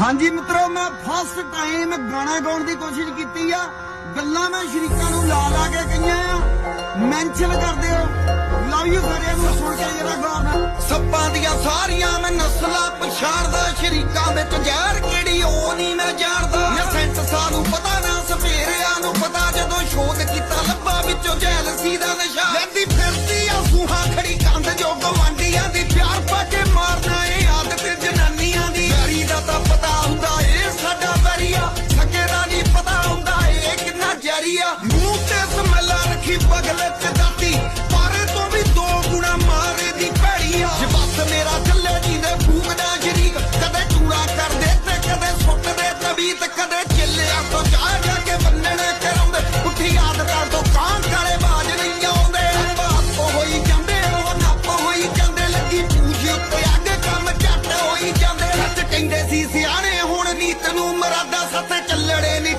ਹਾਂਜੀ ਮਿੱਤਰੋ, ਮੈਂ ਫਸਟ ਟਾਈਮ ਗਾਣਾ ਗਾਉਣ ਦੀ ਕੋਸ਼ਿਸ਼ ਕੀਤੀ ਆ। ਗੱਲਾਂ ਮੈਂ ਸ਼ਰੀਕਾਂ ਨੂੰ ਲਾ ਲਾ ਕੇ ਕਹੀਆਂ ਆ। ਮੈਂਸ਼ਨ ਕਰਦੇ ਹੋ। ਲਵ ਯੂ ਸਾਰਿਆਂ ਨੂੰ, ਸੁਣ ਕੇ ਜਰਾ ਗੌਰ ਨਾਲ ਸੱਪਾਂ ਦੀਆਂ ਸਾਰੀਆਂ ਮੈਂ ਨਸਲਾਂ ਪਛਾਣਦਾ, ਸ਼ਰੀਕਾਂ ਵਿੱਚ ਜ਼ਹਿਰ ਕਿਹੜੀ ਉਹ ਨਹੀਂ ਮੈਂ ਜਾਣਦਾ। ਮੈਂ ਸੈਂਟ ਸਾਨੂੰ ਪਤਾ ਨਾ ਸਫੇਰਿਆਂ ਨੂੰ ਪਤਾ ਜਦੋਂ ਸ਼ੋਧ ਕੀਤਾ, ਲੱਭਾ ਵਿੱਚੋਂ ਜੈਲਸੀ ਨੀਤ ਨੂੰ ਮਰਾਦਾ ਸੱਤ ਚੱਲੜੇ ਨੇ।